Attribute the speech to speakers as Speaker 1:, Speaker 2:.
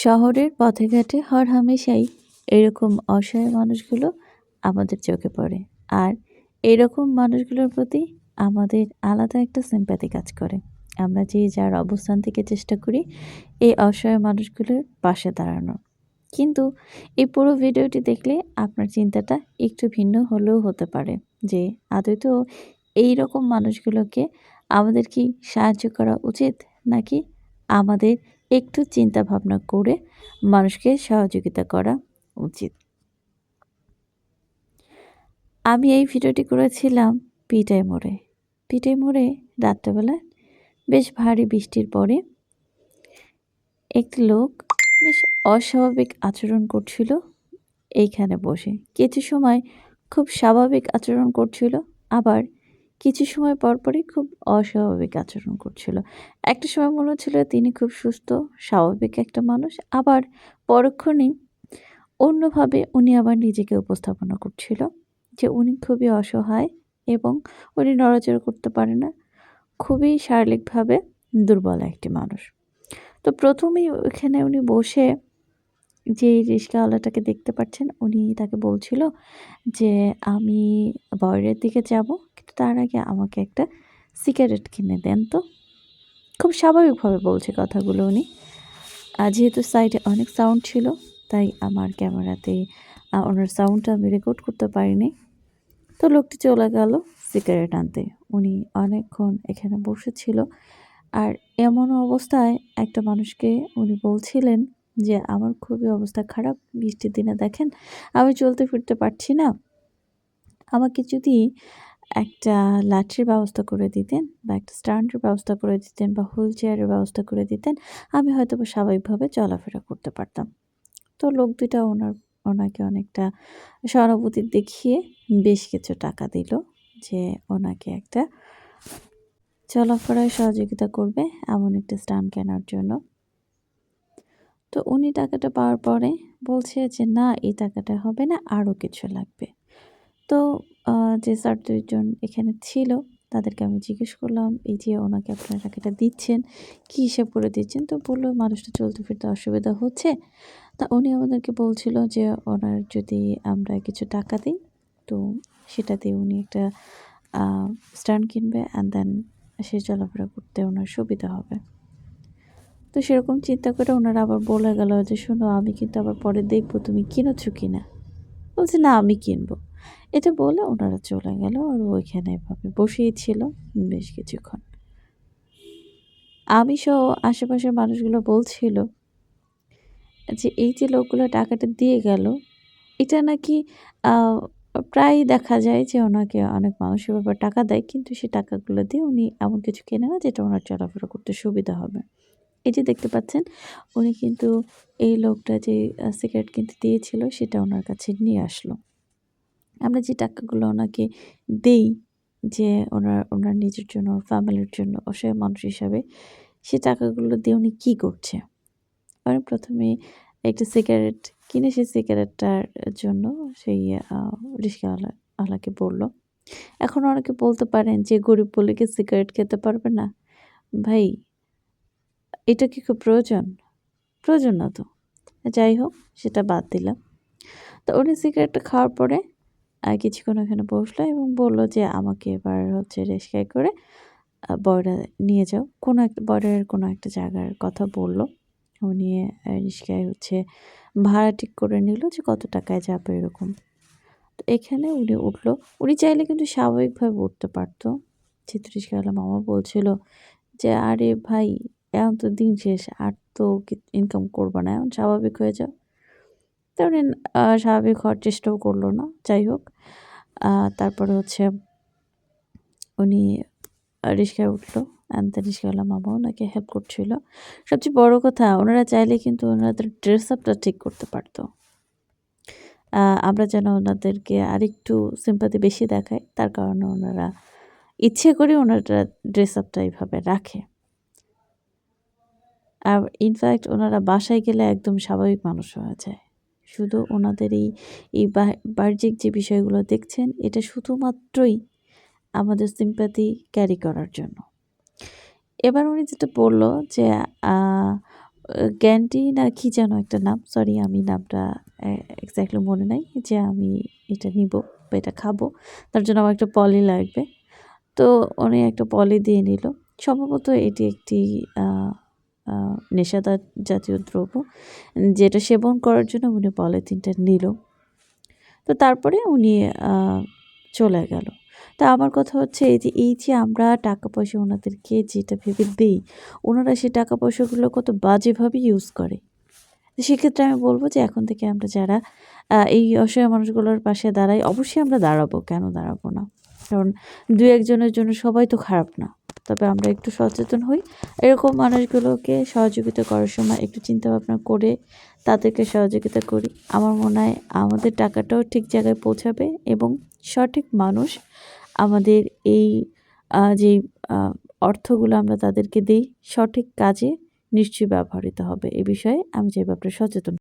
Speaker 1: শহরের পথে ঘাটে হর হামেশাই এরকম অসহায় মানুষগুলো আমাদের চোখে পড়ে। আর এরকম মানুষগুলোর প্রতি আমাদের আলাদা একটা সিম্প্যাথি কাজ করে। আমরা যে যার অবস্থান থেকে চেষ্টা করি এই অসহায় মানুষগুলোর পাশে দাঁড়ানো কিন্তু এই পুরো ভিডিওটি দেখলে আপনার চিন্তাটা একটু ভিন্ন হলেও হতে পারে যে আদৌ এই রকম মানুষগুলোকে আমাদের কি সাহায্য করা উচিত নাকি আমাদের একটু চিন্তা ভাবনা করে মানুষকে সহযোগিতা করা উচিত। আমি এই ভিডিওটি করেছিলাম পিটাই মোড়ে। পিটাই মোড়ে রাত্রেবেলা বেশ ভারী বৃষ্টির পরে একটি লোক বেশ অস্বাভাবিক আচরণ করছিল এইখানে বসে। কিছু সময় খুব স্বাভাবিক আচরণ করছিল, আবার কিছু সময় পরপরই খুব অস্বাভাবিক আচরণ করছিল। একটা সময় মনে হচ্ছিল তিনি খুব সুস্থ, স্বাভাবিক একটা মানুষ, আবার পরক্ষণেই অন্যভাবে উনি আবার নিজেকে উপস্থাপনা করছিল যে উনি খুবই অসহায় এবং উনি নড়াচড়া করতে পারে না। খুবই শারীরিকভাবে দুর্বল একটি মানুষ। তো প্রথমেই ওখানে উনি বসে যে রিক্সাওয়ালাটাকে দেখতে পাচ্ছেন, উনি তাকে বলছিল যে, আমি বরের দিকে যাব কিন্তু তার আগে আমাকে একটা সিগারেট কিনে দেন তো। খুব স্বাভাবিকভাবে বলছে কথাগুলো উনি। যেহেতু সাইডে অনেক সাউন্ড ছিল, তাই আমার ক্যামেরাতে ওনার সাউন্ডটা আমি রেকর্ড করতে পারিনি। তো লোকটি চলে গেল সিগারেট আনতে। উনি অনেকক্ষণ এখানে বসেছিল। আর এমন অবস্থায় একটা মানুষকে উনি বলছিলেন যে, আমার খুবই অবস্থা খারাপ, বৃষ্টির দিনে দেখেন, আমি চলতে ফিরতে পারছি না। আমাকে যদি একটা লাঠির ব্যবস্থা করে দিতেন বা একটা স্ট্যান্ডের ব্যবস্থা করে দিতেন বা হুইল চেয়ারের ব্যবস্থা করে দিতেন, আমি হয়তো স্বাভাবিকভাবে চলাফেরা করতে পারতাম। তো লোক দুটা ওনার, ওনাকে অনেকটা সহানুভূতি দেখিয়ে বেশ কিছু টাকা দিল যে ওনাকে একটা চলাফেরায় সহযোগিতা করবে এমন একটা স্টান কেনার জন্য। তো উনি টাকাটা পাওয়ার পরে বলছে যে, না, এই টাকাটা হবে না, আরও কিছু লাগবে। তো যে স্যার দুইজন এখানে ছিল, তাদেরকে আমি জিজ্ঞেস করলাম, এই যে ওনাকে আপনারা টাকাটা দিচ্ছেন, কী হিসাব করে দিচ্ছেন? তো বলল, মানুষটা চলতে ফিরতে অসুবিধা হচ্ছে। তা উনি আমাদেরকে বলছিল যে, ওনার যদি আমরা কিছু টাকা দিই, তো সেটাতে উনি একটা স্ট্যান্ড কিনবে অ্যান্ড দেন সে চলাফেরা করতে ওনার সুবিধা হবে। তো সেরকম চিন্তা করে ওনারা আবার বলে গেল যে, শোনো, আমি কিন্তু আবার পরে দেখব তুমি কিনেছো কিনা? বলছে, না, আমি কিনবো। এটা বলে ওনারা চলে গেল আর ওইখানে এভাবে বসেই ছিল বেশ কিছুক্ষণ। আমি সহ আশেপাশের মানুষগুলো বলছিল যে, এই যে লোকগুলো টাকাটা দিয়ে গেল, এটা নাকি প্রায় দেখা যায় যে ওনাকে অনেক মানুষের ব্যাপার টাকা দেয়, কিন্তু সে টাকাগুলো দিয়ে উনি এমন কিছু কেনে না যেটা ওনার চলাফেরা করতে সুবিধা হবে। এই যে দেখতে পাচ্ছেন, উনি কিন্তু এই লোকটা যে সিগারেট কিনতে দিয়েছিল সেটা ওনার কাছে নিয়ে আসলো। আমরা যে টাকাগুলো ওনাকে দেই যে ওনার ওনার নিজের জন্য, ওর ফ্যামিলির জন্য, অসহায় মানুষ হিসাবে, সে টাকাগুলো দিয়ে উনি কী করছে? উনি প্রথমে একটা সিগারেট কিনে সেই সিগারেটটার জন্য সেই রিক্সাওয়ালা আলাকে বলল, এখন অনেকে বলতে পারেন যে গরিব বলে কি সিগারেট খেতে পারবে না। ভাই, এটা কি খুব প্রয়োজন? প্রয়োজন না তো। যাই হোক, সেটা বাদ দিলাম। তো উনি সিগারেটটা খাওয়ার পরে কিছুক্ষণ ওখানে বসল এবং বলল যে, আমাকে এবার হচ্ছে রেস্কায় করে বর্ডার নিয়ে যাও। কোনো একটা বর্ডারের কোনো একটা জায়গার কথা বলল। উনি রিস্কায় হচ্ছে ভাড়া ঠিক করে নিল যে, কত টাকায় যাবে এরকম? তো এখানে উনি উঠল। উনি চাইলে কিন্তু স্বাভাবিকভাবে উঠতে পারতো। যেহেতু রিক্সাওয়ালা মামা বলছিল যে, আরে ভাই, এখন তো দিন শেষ, আর তো ইনকাম করব না, এখন স্বাভাবিক হয়ে যাও। তো উনি স্বাভাবিক হওয়ার চেষ্টাও করল না, যাই হোক। তারপরে হচ্ছে উনি রিক্সায় উঠল অ্যান্ড রিক্সাওয়ালা মামা ওনাকে হেল্প করছিল। সবচেয়ে বড় কথা, ওনারা চাইলে কিন্তু ওনাদের ড্রেস আপটা ঠিক করতে পারতো। আমরা যেন ওনাদেরকে আরেকটু সিম্পাতি বেশি দেখাই, তার কারণে ওনারা ইচ্ছে করে ওনারা ড্রেস আপটা এইভাবে রাখে। আর ইনফ্যাক্ট ওনারা বাসায় গেলে একদম স্বাভাবিক মানুষ হয়ে যায়। শুধু ওনাদের এই এই বাহ্যিক যে বিষয়গুলো দেখছেন, এটা শুধুমাত্রই আমাদের সিম্প্যাথি ক্যারি করার জন্য। এবার উনি যেটা বলল যে গ্যান্টি না কি যেন একটা নাম সরি আমি নামটা এক্স্যাক্টলি মনে নাই যে আমি এটা নিব বা এটা খাব, তার জন্য আমার একটা পলি লাগবে। তো উনি একটা পলি দিয়ে নিল। সম্ভবত এটি একটি নেশাদার জাতীয় দ্রব্য, যেটা সেবন করার জন্য উনি পলিথিনটা নিল। তো তারপরে উনি চলে গেল। তা আমার কথা হচ্ছে এই যে এই যে আমরা টাকা পয়সা ওনাদেরকে যেটা ভেবে দিই, ওনারা সেই টাকা পয়সাগুলো কত বাজেভাবে ইউজ করে। সেক্ষেত্রে আমি বলব যে, এখন থেকে আমরা যারা এই অসহায় মানুষগুলোর পাশে দাঁড়াই, অবশ্যই আমরা দাঁড়াবো। কেন দাঁড়াবো না? কারণ দু একজনের জন্য সবাই তো খারাপ না। তবে আমরা একটু সচেতন হই। এরকম মানুষগুলোকে সহযোগিতা করার সময় একটু চিন্তা ভাবনা করে তাদেরকে সহযোগিতা করি। আমার মনে হয় আমাদের টাকাটাও ঠিক জায়গায় পৌঁছাবে এবং সঠিক মানুষ আমাদের এই যে অর্থগুলো আমরা তাদেরকে দিই সঠিক কাজে নিশ্চয়ই ব্যবহৃত হবে। এ বিষয়ে আমি যে ব্যাপারে সচেতন